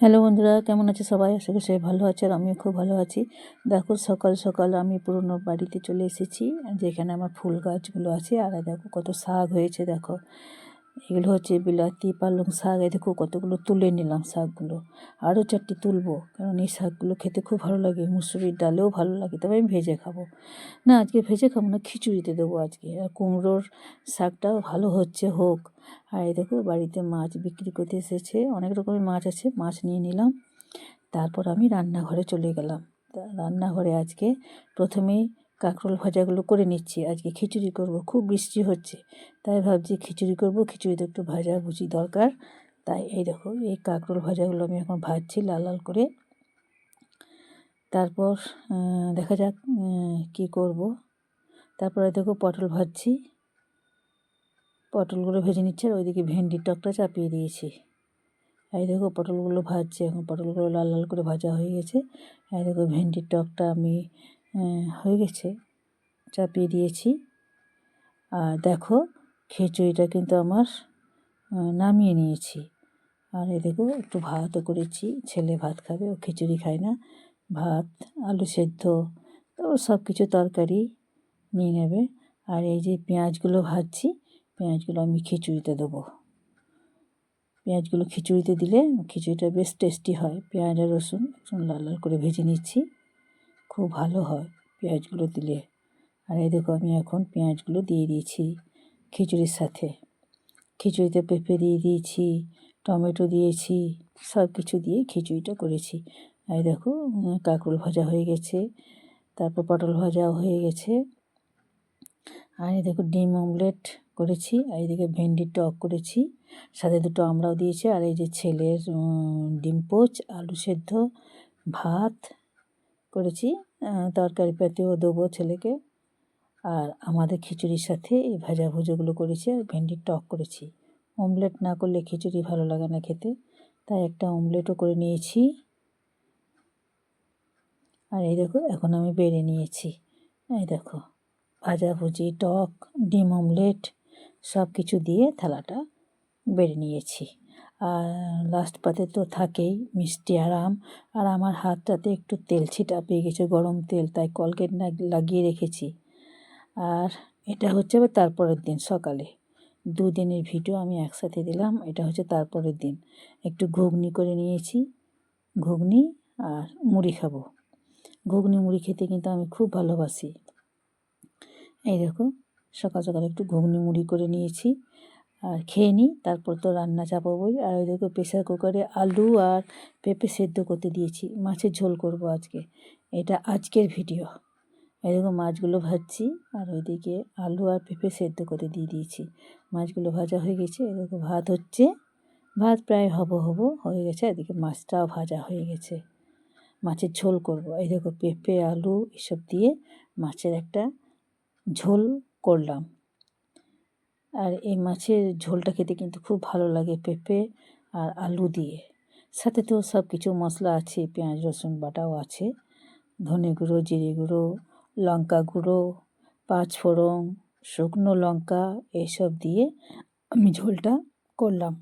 Hello বন্ধুরা, কেমন আছে সবাই? আশা করি সবাই ভালো আছে আর আমিও খুব ভালো আছি। দেখো, সকাল সকাল আমি পুরনো বাড়িতে চলে এসেছি, যেখানে আমার ফুল গাছগুলো আছে। আর দেখো, কত শাক হয়েছে, দেখো। এগুলো হচ্ছে বিলাতি, পালং শাক, এই দেখো কতগুলো তুলে নিলাম শাকগুলো। আরও চারটি তুলবো, কারণ এই শাকগুলো খেতে খুব ভালো লাগে, মুসুরির ডালেও ভালো লাগে, তবে আমি ভেজে খাব। না, আজকে ভেজে খাব না, খিচুড়িতে দেবো আজকে। আর কুমড়োর শাকটাও ভালো হচ্ছে, হোক। আর এই দেখো বাড়িতে মাছ বিক্রি করতে এসেছে, অনেক রকমের মাছ আছে, মাছ নিয়ে নিলাম। তারপর আমি রান্নাঘরে চলে গেলাম। রান্নাঘরে আজকে প্রথমেই কাঁকরোল ভাজাগুলো করে নিচ্ছি। আজকে খিচুড়ি করব, খুব বৃষ্টি হচ্ছে। তাই ভাবছি খিচুড়ি করব, খিচুড়িতে একটু ভাজা ভুজি দরকার। তাই এই দেখো, এই কাঁকরোল ভাজাগুলো আমি এখন ভাজছি লাল লাল করে। তারপর দেখা যাক কি করব। তারপরে দেখো পটল ভাজছি। পটলগুলো ভেজে নিচ্ছে আর ওইদিকে ভেন্ডির টকটা চাপিয়ে দিয়েছি। এই দেখো পটলগুলো ভাজছে, এখন পটলগুলো লাল লাল করে ভাজা হয়ে গেছে। এই দেখো ভেন্ডির টকটা আমি হয়ে গেছে। চাপিয়ে দিয়েছি। আর দেখো, খিচুড়িটা কিন্তু আমার নামিয়ে নিয়েছি। আর এই দেখো, একটু ভাতও করেছি। ছেলে ভাত খাবে, ও খিচুড়ি খায় না। ভাত, আলু সেদ্ধ, তো সব কিছু তরকারি নিয়ে নেবে। আর এই যে পেঁয়াজগুলো ভাজছি, পেঁয়াজগুলো আমি খিচুড়িতে দেবো। পেঁয়াজগুলো খিচুড়িতে দিলে খিচুড়িটা বেশ টেস্টি হয়। পেঁয়াজ আর রসুন লাল লাল করে ভেজে নিচ্ছি। খুব ভালো হয় পেঁয়াজগুলো দিলে। আর এই দেখো আমি এখন পেঁয়াজগুলো দিয়ে দিয়েছি খিচুড়ির সাথে। খিচুড়িতে পেঁপে দিয়ে দিয়েছি, টমেটো দিয়েছি সব কিছু দিয়ে খিচুড়িটা করেছি। এই দেখো, কাঁকরোল ভাজা হয়ে গেছে, তারপর পটল ভাজাও হয়ে গেছে। আর এই দেখো ডিম অমলেট করেছি, আর এদিকে ভেন্ডির টক করেছি, সাথে দুটো আমরাও দিয়েছি। আর এই যে ছেলের ডিম পোচ, আলু সেদ্ধ, ভাত করেছি। তরকারি পাতিও দেবো ছেলেকে। আর আমাদের খিচুড়ির সাথে এই ভাজা ভুজোগুলো করেছি আর ভেন্ডির টক করেছি। অমলেট না করলে খিচুড়ি ভালো লাগে না খেতে। তাই একটা অমলেটও করে নিয়েছি। আর এই দেখো, এখন আমি বেড়ে নিয়েছি। এই দেখো ভাজাভুজি টক, ডিম অমলেট সব কিছু দিয়ে থালাটা বেড়ে নিয়েছি। আর লাস্ট পাতে তো থাকেই মিষ্টি আরাম আর আমার হাতটাতে একটু তেল ছিটা পেয়ে গেছে, গরম তেল, তাই কলগেট না লাগিয়ে রেখেছি। আর এটা হচ্ছে আবার তারপরের দিন সকালে। দুদিনের ভিডিও আমি একসাথে দিলাম, এটা হচ্ছে তারপরের দিন। একটু ঘুগনি করে নিয়েছি, ঘুগনি আর মুড়ি খাব। ঘুগনি মুড়ি খেতে কিন্তু আমি খুব ভালোবাসি। এই দেখো, সকাল সকাল একটু ঘুগনি মুড়ি করে নিয়েছি। আর খেয়ে নিই, তারপর তো রান্না চাপাবোই আর ওই দেখো প্রেশার কুকারে আলু আর পেঁপে সেদ্ধ করতে দিয়েছি। মাছের ঝোল করব আজকে। এটা আজকের ভিডিও। এই দেখো মাছগুলো ভাজছি আর ওইদিকে আলু আর পেঁপে সেদ্ধ করে দিয়ে দিয়েছি। মাছগুলো ভাজা হয়ে গেছে। এদিকে ভাত হচ্ছে। ভাত প্রায় হব হব হয়ে গেছে। এদিকে মাছটাও ভাজা হয়ে গেছে। মাছের ঝোল করব। এই দেখো পেঁপে, আলু এসব দিয়ে মাছের একটা ঝোল করলাম। আর এই মাছের ঝোলটা খেতে কিন্তু খুব ভালো লাগে পেঁপে আর আলু দিয়ে। সাথে তো সব কিছু মশলা আছে, পেঁয়াজ, রসুন বাটাও আছে। ধনে গুঁড়ো, জিরে গুঁড়ো, লঙ্কা গুঁড়ো, পাঁচ ফোড়ন, শুকনো লঙ্কা এসব দিয়ে আমি ঝোলটা করলাম।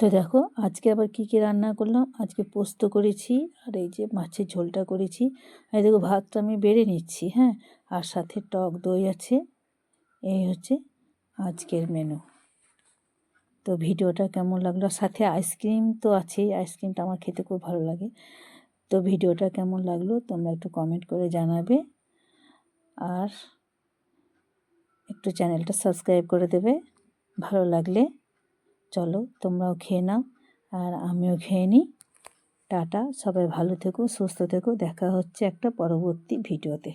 তো দেখো, আজকে আবার কী কী রান্না করলাম? আজকে পোস্ত করেছি আর এই যে মাছের ঝোলটা করেছি। আর দেখো, ভাতটা আমি বেড়ে নিচ্ছি হ্যাঁ? আর সাথে টক দই আছে। এই হচ্ছে আজকের মেনু তো ভিডিওটা কেমন লাগল? সাথে আইসক্রিম তো আছেই আইসক্রিমটা আমার খেতে খুব ভালো লাগে। তো ভিডিওটা কেমন লাগল? তোমরা একটু কমেন্ট করে জানাবে। আর একটু চ্যানেলটা সাবস্ক্রাইব করে দেবে। ভালো লাগলে চলো তোমরাও খেয়ে নাও। আর আমিও খেয়ে নিই। টাটা, সবাই ভালো থেকো, সুস্থ থেকো। দেখা হচ্ছে একটা পরবর্তী ভিডিওতে।